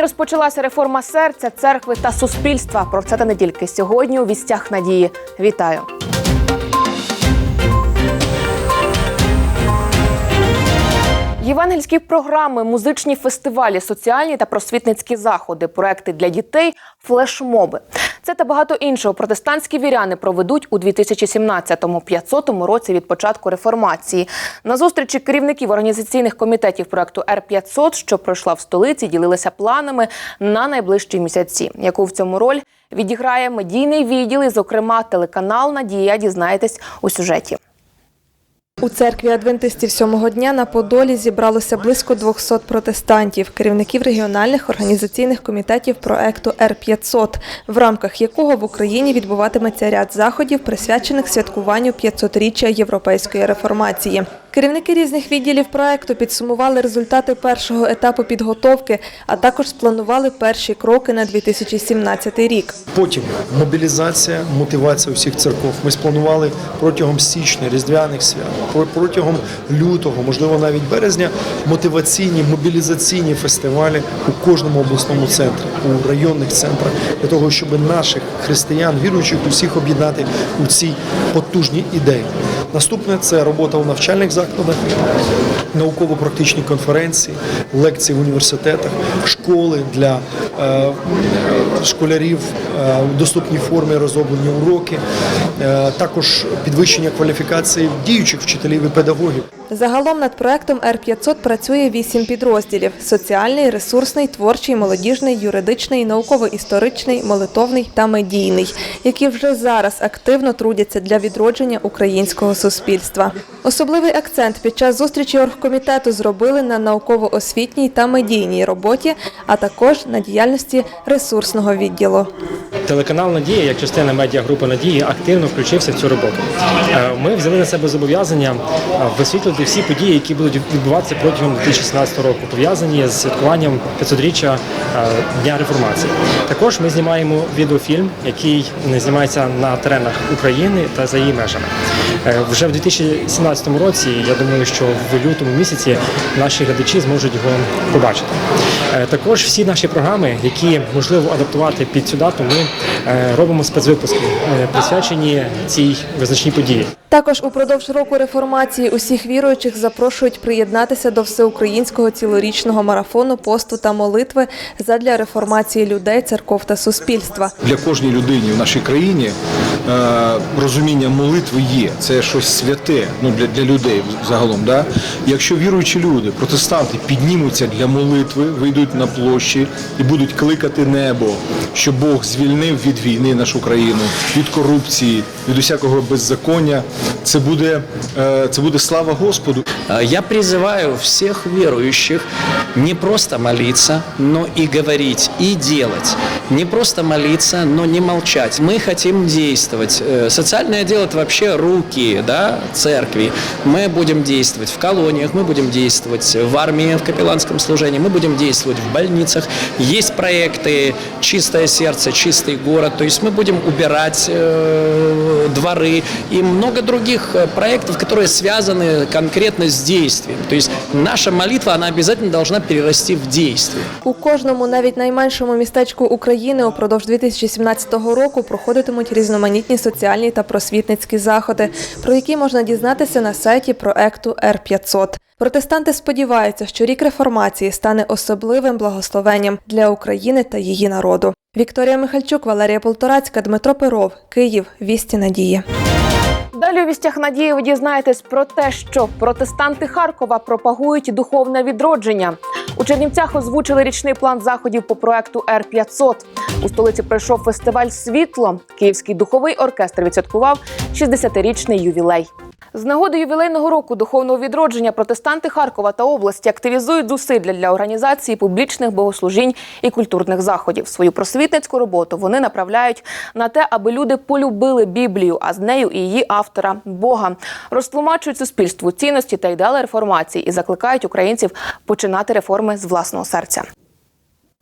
Україні розпочалася реформа серця, церкви та суспільства. Про це та не тільки сьогодні у вістях надії. Вітаю. Євангельські програми, музичні фестивалі, соціальні та просвітницькі заходи, проекти для дітей, флешмоби. Це та багато іншого протестантські віряни проведуть у 2017-му, 500-му році від початку реформації. На зустрічі керівників організаційних комітетів проекту Р-500, що пройшла в столиці, ділилися планами на найближчі місяці. Яку в цьому роль відіграє медійний відділ, і, зокрема, телеканал Надія. Дізнаєтесь у сюжеті. У церкві адвентистів сьомого дня на Подолі зібралося близько 200 протестантів, керівників регіональних організаційних комітетів проекту Р-500, в рамках якого в Україні відбуватиметься ряд заходів, присвячених святкуванню 500-річчя європейської реформації. Керівники різних відділів проекту підсумували результати першого етапу підготовки, а також спланували перші кроки на 2017 рік. Потім мобілізація, мотивація усіх церков. Ми спланували протягом січня, різдвяних свят, про- протягом лютого, можливо, навіть березня, мотиваційні, мобілізаційні фестивалі у кожному обласному центрі, у районних центрах, для того, щоб наших християн, віруючих, усіх об'єднати у цій потужній ідеї. Наступне це робота у навчальних закладах, науково-практичні конференції, лекції в університетах, школи для е, школярів е, у доступній формі розроблені уроки, е, також підвищення кваліфікації діючих вчителів і педагогів. Загалом над проектом Р-500 працює вісім підрозділів: соціальний, ресурсний, творчий, молодіжний, юридичний, науково-історичний, молитовний та медійний, які вже зараз активно трудяться для відродження українського суспільства. Особливий акцент під час зустрічі оргкомітету зробили на науково-освітній та медійній роботі, а також на діяльності ресурсного відділу. Телеканал Надія, як частина медіагрупи Надії, активно включився в цю роботу. Е, Ми взяли на себе зобов'язання е, висвітлити всі події, які будуть відбуватися протягом 2016 року, пов'язані з святкуванням 500-річчя е, Дня реформації. Також ми знімаємо відеофільм, який знімається на теренах України та за її межами. Е, Вже в 2017 році, я думаю, що в лютому місяці наші глядачі зможуть його побачити. Е, Також всі наші програми, які можливо адаптувати під цю дату, ми е, робимо спецвипуски, присвячені цій визначній події. Також упродовж року реформації усіх віруючих запрошують приєднатися до всеукраїнського цілорічного марафону посту та молитви задля реформації людей, церков та суспільства. для кожній людині в нашій країні розуміння молитви є. Це щось святе ну, для, для людей загалом. Да? Якщо віруючі люди, протестанти, піднімуться для молитви, вийдуть на площі і будуть кликати небо, щоб Бог звільнив від війни нашу країну, від корупції, від усякого беззаконня, це буде, е, це буде слава Господу. Э, Я призываю всех верующих не просто молиться, но и говорить, и делать. Не просто молиться, но не молчать. Мы хотим действовать. Э, Социальное дело – это вообще руки да, церкви. Мы будем действовать в колониях, мы будем действовать в армии, в капелланском служении, мы будем действовать в больницах. Есть проекты «Чистое сердце», «Чистый город». То есть мы будем убирать э, дворы и много других э, проектов, которые связаны конкретно с действием. То есть наша молитва, она обязательно должна перерасти в действие. У кожному, навіть найменшому містечку України упродовж 2017 року проходитимуть різноманітні соціальні та просвітницькі заходи, про які можна дізнатися на сайті проекту Р-500. Протестанти сподіваються, що рік реформації стане особливим благословенням для України та її народу. Вікторія Михальчук, Валерія Полторацька, Дмитро Перов, Київ. Вісті надії. Далі у вістях надії ви дізнаєтесь про те, що протестанти Харкова пропагують духовне відродження. У Чернівцях озвучили річний план заходів по проекту Р 500 У столиці пройшов фестиваль Світло. Київський духовий оркестр відсвяткував 60-річний ювілей. З нагоди ювілейного року духовного відродження протестанти Харкова та області активізують зусилля для організації публічних богослужінь і культурних заходів. Свою просвітницьку роботу вони направляють на те, аби люди полюбили Біблію, а з нею і її автора Бога, розтлумачують суспільству цінності та ідеали реформації і закликають українців починати реформи з власного серця.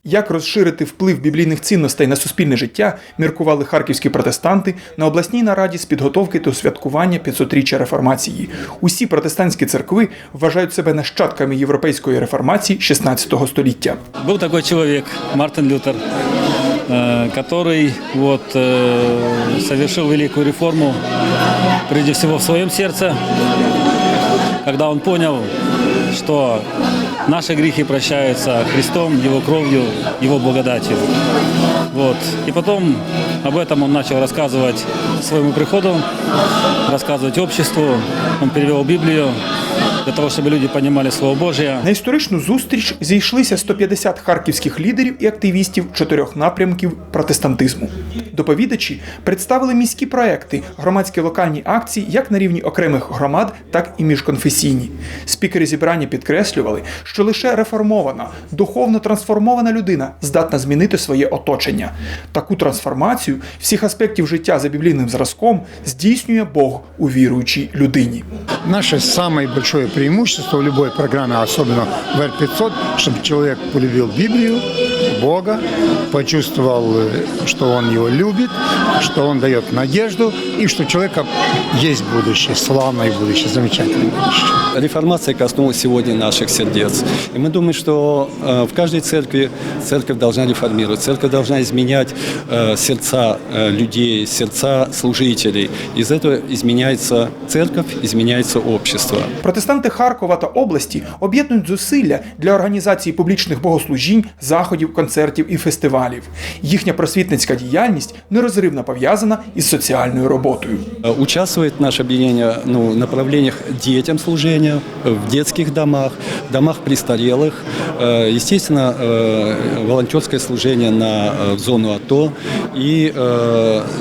Як розширити вплив біблійних цінностей на суспільне життя, міркували харківські протестанти на обласній нараді з підготовки до святкування 500-річчя реформації. Усі протестантські церкви вважають себе нащадками європейської реформації 16 століття. Был такой человек, Мартин Лютер, э, который вот, э, совершил великую реформу, прежде всего в своем сердце, когда он понял, что наши грехи прощаются Христом, Его кровью, Его благодатью. Вот. И потом об этом он начал рассказывать своему приходу, рассказывать обществу. Он перевел Библию для того, чтобы люди понимали Слово Божье. На історичну зустріч зійшлися 150 харківських лідерів і активістів чотирьох напрямків протестантизму. Доповідачі представили міські проекти, громадські локальні акції як на рівні окремих громад, так і міжконфесійні. Спікери зібрання підкреслювали, що лише реформована, духовно трансформована людина здатна змінити своє оточення. Таку трансформацію всіх аспектів життя за біблійним зразком здійснює Бог у віруючій людині. Наше самое большое преимущество в любой программе, особенно в R500, чтобы человек полюбил Библию, Бога, почувствовал, э, что он его любит, что он дает надежду и что у человека есть будущее, славное будущее, замечательное будущее. Реформация коснулась сегодня наших сердец. И мы думаем, что э, в каждой церкви церковь должна реформировать, церковь должна изменять э, сердца э, людей, сердца служителей. Из этого изменяется церковь, изменяется общество. Протестанти Харкова та області об'єднують зусилля для організації публічних богослужінь, заходів, концертів і фестивалів. Їхня просвітницька діяльність нерозривно пов'язана із социальной работой. Участвует наше объединение ну, в направленнях дітям служення, в детских домах, домах престарелых, э, естественно э, волонтерське служение на э, зону АТО и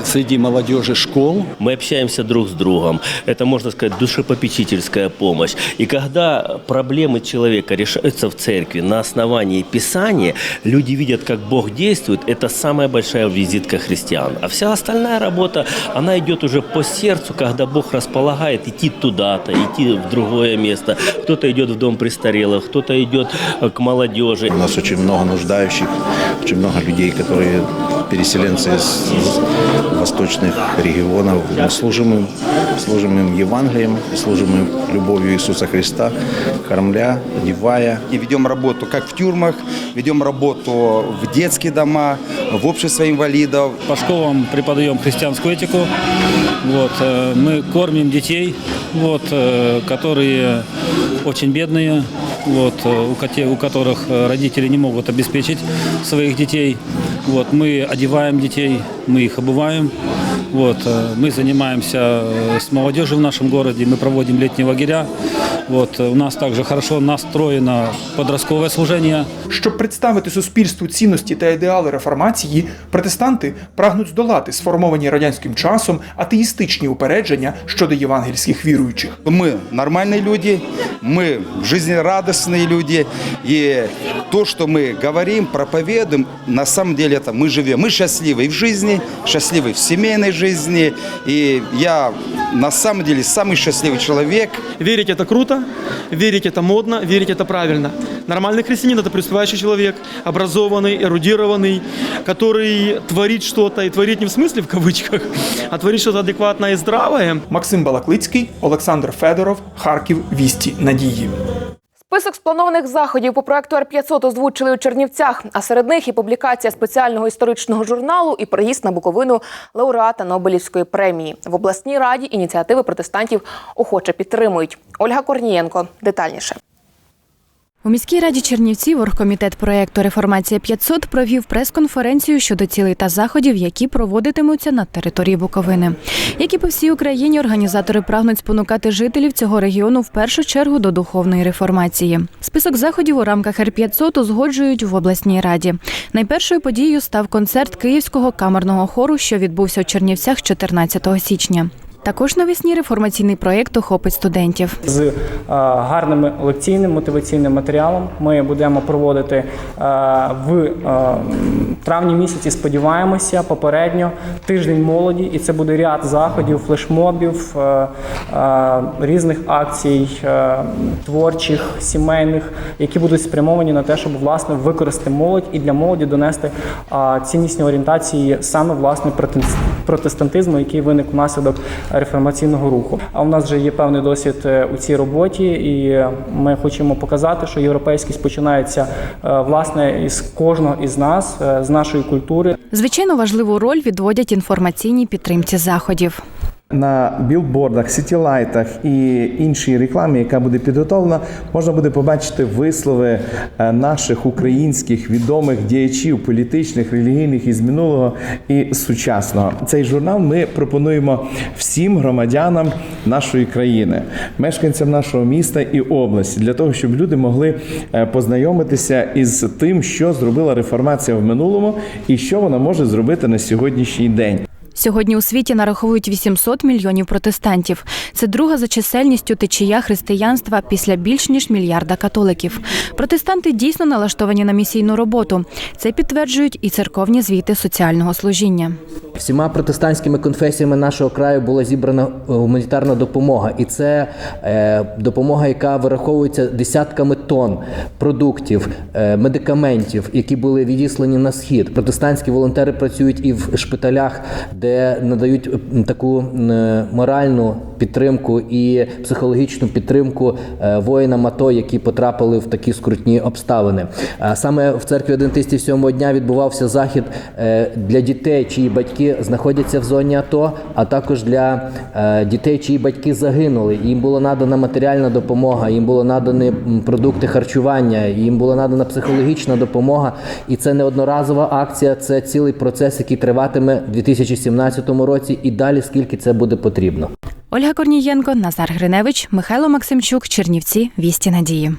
среди молодежи школ. Мы общаемся друг с другом. Это можно сказать душепопечительская помощь. И когда проблемы человека решаются в церкви на основании Писания, люди видят, как Бог действует, это самая большая визитка Христа. христиан. А вся остальная работа, она идет уже по сердцу, когда Бог располагает идти туда-то, идти в другое место. Кто-то идет в дом престарелых, кто-то идет э, к молодежи. У нас очень много нуждающих, очень много людей, которые переселенцы из восточных регионов. Мы служим им, служим им Евангелием, служим им любовью Иисуса Христа, кормля, одевая. И ведем работу как в тюрьмах, ведем работу в детские дома, в общество инвалидов. По школам преподаем христианскую этику. Вот, э, мы кормим детей, вот, э, которые очень бедные, вот, э, у, коте- у которых родители не могут обеспечить своих детей. Вот, мы одеваем детей, мы их обуваем. Вот, э, мы занимаемся э, с молодежью в нашем городе, мы проводим летние лагеря. Вот, э, у нас также хорошо настроено подростковое служение. Щоб представити суспільству цінності та ідеали реформації, протестанти прагнуть здолати сформовані радянським часом атеїстичні упередження щодо євангельських віруючих. Мы нормальные люди, мы жизнерадостные люди, и то, что мы говорим, проповедуем, на самом деле это мы живем. Мы счастливы в жизни, счастливы в семейной жизни, и я на самом деле самый счастливый человек. Верить это круто, верить это модно, верить это правильно. Нормальный христианин – это преуспевающий человек, образованный, эрудированный, который творит что-то, и творит не в смысле в кавычках, а творит что-то адекватное и здравое. Максим Балаклицький, Олександр Федоров, Харків. Вісті надії. Список спланованих заходів по проекту Р-500 озвучили у Чернівцях, а серед них і публікація спеціального історичного журналу і приїзд на Буковину лауреата Нобелівської премії. В обласній раді ініціативи протестантів охоче підтримують. Ольга Корнієнко детальніше. У міській раді Чернівців оргкомітет проєкту Реформація 500 провів прес-конференцію щодо цілей та заходів, які проводитимуться на території Буковини. Як і по всій Україні, організатори прагнуть спонукати жителів цього регіону в першу чергу до духовної реформації. Список заходів у рамках Р-500 узгоджують в обласній раді. Найпершою подією став концерт Київського камерного хору, що відбувся у Чернівцях 14 січня. Також навесні реформаційний проєкт охопить студентів. З е, гарним лекційним мотиваційним матеріалом ми будемо проводити е, в е, травні місяці. Сподіваємося, попередньо тиждень молоді, і це буде ряд заходів, флешмобів, різних акцій творчих, сімейних, які будуть спрямовані на те, щоб власне використати молодь і для молоді донести ціннісні орієнтації саме власне протестантизму, який виник внаслідок реформаційного руху. А у нас вже є певний досвід е, у цій роботі, і ми хочемо показати, що європейськість починається е, власне із кожного із нас, е, з нашої культури. Звичайно, важливу роль відводять інформаційній підтримці заходів. На білбордах, сітілайтах і іншій рекламі, яка буде підготовлена, можна буде побачити вислови е, наших українських відомих діячів політичних, релігійних із минулого і сучасного. Цей журнал ми пропонуємо всім громадянам нашої країни, мешканцям нашого міста і області, для того, щоб люди могли е, познайомитися із тим, що зробила реформація в минулому і що вона може зробити на сьогоднішній день. Сьогодні у світі нараховують 800 мільйонів протестантів. Це друга за чисельністю течія християнства після більш ніж мільярда католиків. Протестанти дійсно налаштовані на місійну роботу. Це підтверджують і церковні звіти соціального служіння. Всіма протестантськими конфесіями нашого краю була зібрана е, гуманітарна допомога, і це е, допомога, яка вираховується десятками тонн продуктів, е, медикаментів, які були відіслані на схід. Протестантські волонтери працюють і в шпиталях, де надають е, таку е, моральну підтримку і психологічну підтримку е, воїнам АТО, які потрапили в такі скрутні обставини. Саме в церкві адвентистів сьомого дня відбувався захід для дітей, чиї батьки знаходяться в зоні АТО, а також для дітей, чиї батьки загинули. Їм була надана матеріальна допомога, їм було надані продукти харчування, їм була надана психологічна допомога. І це не одноразова акція, це цілий процес, який триватиме в 2017 році і далі, скільки це буде потрібно. Ольга Корнієнко, Назар Гриневич, Михайло Максимчук, Чернівці, Вісті Надії.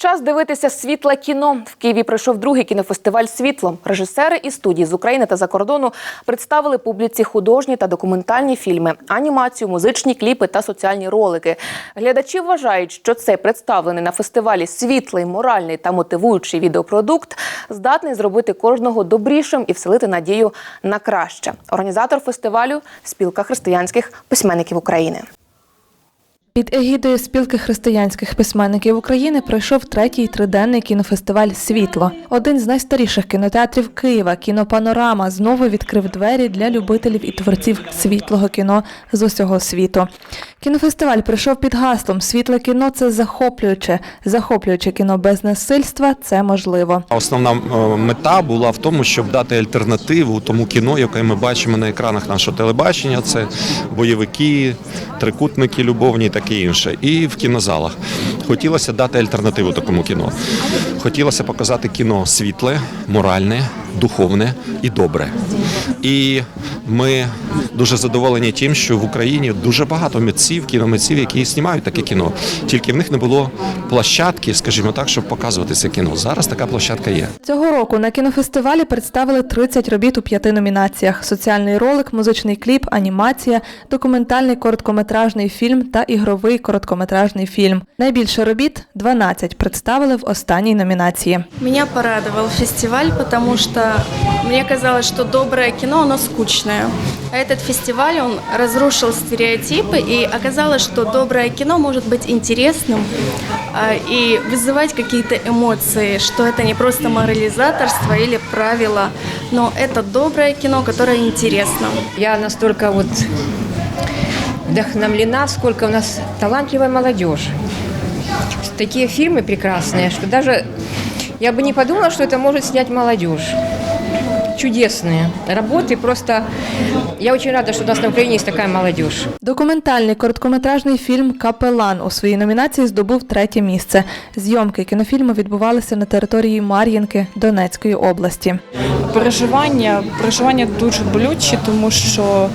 Час дивитися світле кіно. В Києві пройшов другий кінофестиваль Світло. Режисери і студії з України та за кордону представили публіці художні та документальні фільми, анімацію, музичні кліпи та соціальні ролики. Глядачі вважають, що цей представлений на фестивалі світлий, моральний та мотивуючий відеопродукт здатний зробити кожного добрішим і вселити надію на краще. Організатор фестивалю спілка християнських письменників України. Під егідою спілки християнських письменників України пройшов третій триденний кінофестиваль Світло. Один з найстаріших кінотеатрів Києва, кінопанорама, знову відкрив двері для любителів і творців світлого кіно з усього світу. Кінофестиваль пройшов під гаслом Світле кіно це захоплююче, захоплююче кіно без насильства це можливо. Основна е, мета була в тому, щоб дати альтернативу тому кіно, яке ми бачимо на екранах нашого телебачення. Це бойовики, трикутники любовні і таке інше. І в кінозалах. Хотілося дати альтернативу такому кіно. Хотілося показати кіно світле, моральне, духовне і добре. І ми дуже задоволені тим, що в Україні дуже багато митців, кіномитців, які знімають таке кіно. Тільки в них не було площадки, скажімо так, щоб показувати це кіно. Зараз така площадка є. Цього року на кінофестивалі представили 30 робіт у п'яти номінаціях: соціальний ролик, музичний кліп, анімація, документальний короткометражний фільм та ігровий короткометражний фільм. Найбільше робіт 12 представили в останній номінації. Меня порадовал фестиваль, потому что мне казалось, что доброе кино, оно скучное. А этот фестиваль, он разрушил стереотипы, и оказалось, что доброе кино может быть интересным а, и вызывать какие-то эмоции, что это не просто морализаторство или правило, но это доброе кино, которое интересно. Я настолько вот вдохновлена, сколько у нас талантливая молодежь. Такие фильмы прекрасные, что даже я бы не подумала, что это может снять молодежь. Чудесные работы, просто я очень рада, что у нас на Украине есть такая молодежь. Документальний короткометражний фільм Капелан у своїй номінації здобув третє місце. Зйомки кінофільму відбувалися на території Мар'їнки Донецької області. переживання, переживання дуже болючі, тому що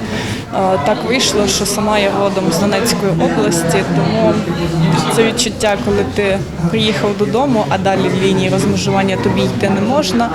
так вийшло, що сама я родом з Донецької області, тому це відчуття, коли ти приїхав додому, а далі в лінії розмежування тобі йти не можна,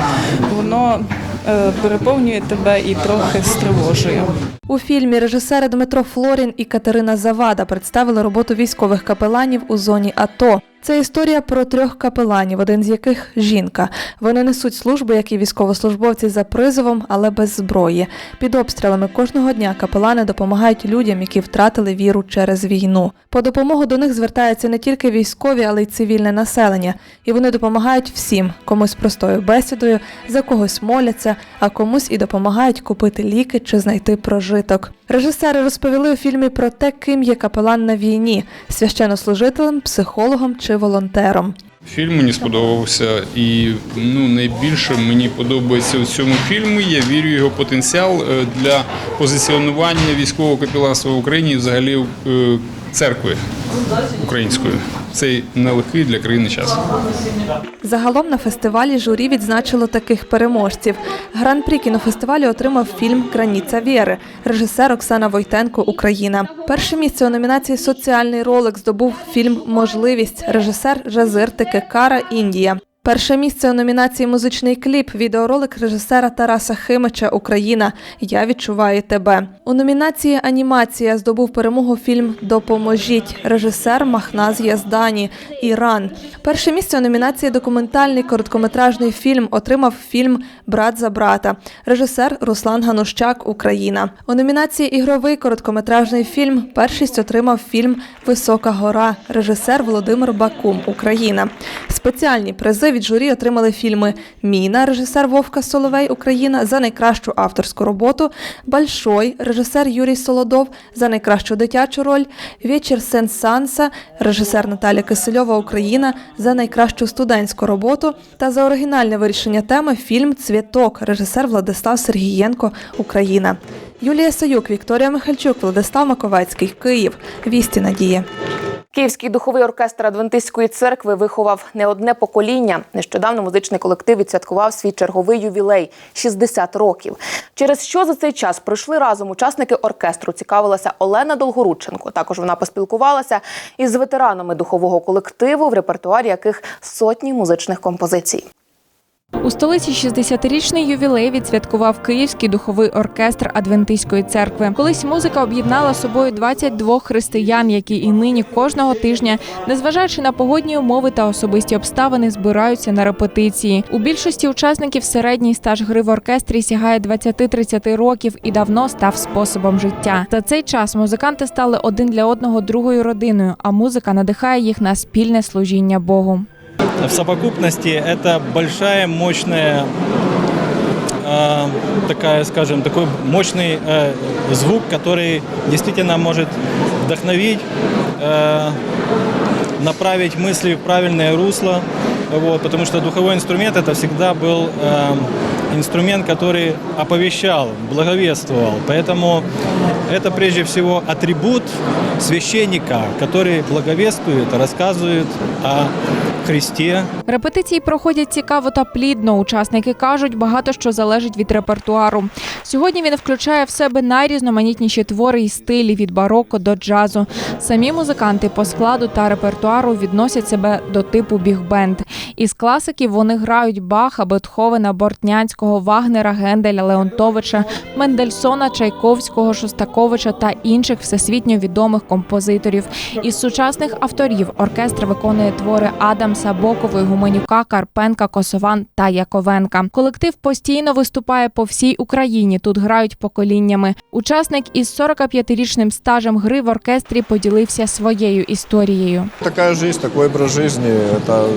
воно е, переповнює тебе і трохи стривожує. У фільмі режисери Дмитро Флорін і Катерина Завада представили роботу військових капеланів у зоні АТО. Це історія про трьох капеланів, один з яких жінка. Вони несуть службу, як і військовослужбовці за призовом, але без зброї. Під обстрілами кожного дня капелани допомагають людям, які втратили віру через війну. По допомогу до них звертаються не тільки військові, але й цивільне населення. І вони допомагають всім, комусь простою бесідою, за когось моляться, а комусь і допомагають купити ліки чи знайти прожиток. Режисери розповіли у фільмі про те, ким є капелан на війні священнослужителем, психологом чи волонтером. Фільм мені сподобався, і ну найбільше мені подобається у цьому фільмі. Я вірю в його потенціал е, для позиціонування військового капіланства в Україні і взагалі е, церкви української. Цей нелегкий для країни час. Загалом на фестивалі журі відзначило таких переможців. Гран-прі кінофестивалю отримав фільм Краніця віри, режисер Оксана Войтенко Україна. Перше місце у номінації Соціальний ролик здобув фільм Можливість, режисер Жазир Текекара Індія. Перше місце у номінації Музичний кліп відеоролик режисера Тараса Химича Україна Я відчуваю тебе. У номінації Анімація здобув перемогу фільм Допоможіть режисер Махназ Яздані Іран. Перше місце у номінації Документальний короткометражний фільм отримав фільм Брат за брата, режисер Руслан Ганущак Україна. У номінації Ігровий короткометражний фільм першість отримав фільм Висока гора, режисер Володимир Бакум Україна. Спеціальні призи від журі отримали фільми Міна, режисер Вовка Соловей Україна за найкращу авторську роботу, Большой, режисер Юрій Солодов за найкращу дитячу роль, Вечір Сен-Санса, режисер Наталя Кисельова Україна за найкращу студентську роботу та за оригінальне вирішення теми фільм Цвіток, режисер Владислав Сергієнко Україна. Юлія Саюк, Вікторія Михальчук, Владислав Маковецький, Київ. Вісті Надії. Київський духовий оркестр Адвентистської церкви виховав не одне покоління. Нещодавно музичний колектив відсвяткував свій черговий ювілей 60 років. Через що за цей час пройшли разом учасники оркестру. Цікавилася Олена Долгорудченко. Також вона поспілкувалася із ветеранами духового колективу, в репертуарі яких сотні музичних композицій. У столиці 60-річний ювілей відсвяткував Київський духовий оркестр Адвентистської церкви. Колись музика об'єднала собою 22 християн, які і нині кожного тижня, незважаючи на погодні умови та особисті обставини, збираються на репетиції. У більшості учасників середній стаж гри в оркестрі сягає 20-30 років і давно став способом життя. За цей час музиканти стали один для одного другою родиною, а музика надихає їх на спільне служіння Богу. В совокупности это большая, мощная, э, такая, скажем, такой мощный э, звук, который действительно может вдохновить, э, направить мысли в правильное русло. Вот, потому что духовой инструмент это всегда был э, инструмент, который оповещал, благовествовал. Поэтому это прежде всего атрибут священника, который благовествует, рассказывает о Христе. Репетиції проходять цікаво та плідно. Учасники кажуть, багато що залежить від репертуару. Сьогодні він включає в себе найрізноманітніші твори і стилі від бароко до джазу. Самі музиканти по складу та репертуару відносять себе до типу біг-бенд. Із класиків вони грають Баха, Бетховена, Бортнянського, Вагнера, Генделя, Леонтовича, Мендельсона, Чайковського, Шостаковича та інших всесвітньо відомих композиторів. Із сучасних авторів оркестр виконує твори Адамса, Бокової, Гуменюка, Карпенка, Косован та Яковенка. Колектив постійно виступає по всій Україні. Тут грають поколіннями. Учасник із 45-річним стажем гри в оркестрі поділився своєю історією. Такая жизнь, такой образ жизни. Это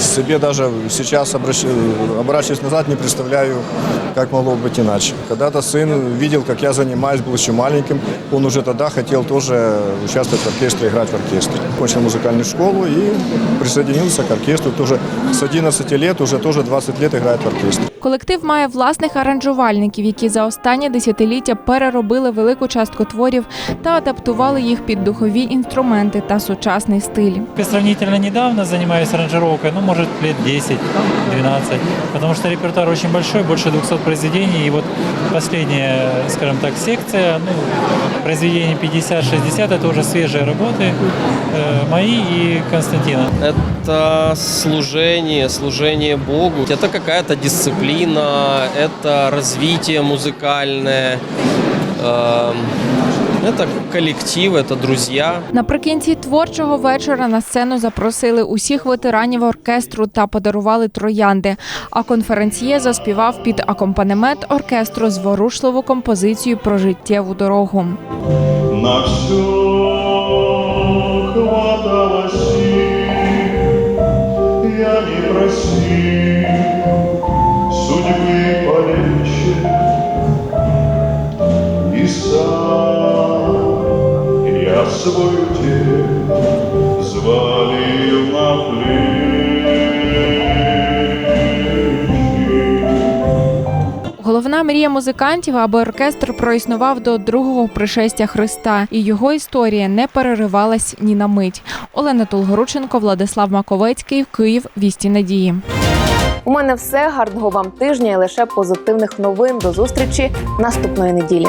себе даже сейчас обращ- оборачиваясь назад не представляю, как могло быть иначе. Когда-то сын видел, как я занимаюсь, был еще маленьким. Он уже тогда хотел тоже участвовать в оркестре, играть в оркестре. Кончил музыкальную школу и присоединился к оркестру. Тоже с 11 лет, уже тоже 20 лет играет в оркестре. Колектив має власних аранжувальників, які за останні десятиліття переробили велику частку творів та адаптували їх під духові інструменти та сучасний стиль. Я сравнительно недавно занимаюсь аранжировкой, ну, может, лет 10-12, потому что репертуар очень большой, больше 200 произведений, и вот последняя, скажем так, секция, ну, произведений 50-60, это уже свежие работы э, мои и Константина. это служение, служение Богу. Это какая-то дисциплина, это развитие музыкальное, эм, это коллектив, это друзья. Наприкінці творчого вечора на сцену запросили усіх ветеранів оркестру та подарували троянди. А конференціє заспівав під акомпанемент оркестру зворушливу композицію про життєву дорогу. На все хватало сил, я не просил судьбы полегче, и сам я свой мрія музикантів, аби оркестр проіснував до другого пришестя Христа, і його історія не переривалась ні на мить. Олена Толгорученко, Владислав Маковецький, Київ. Вісті надії. У мене все гарного вам тижня і лише позитивних новин. До зустрічі наступної неділі.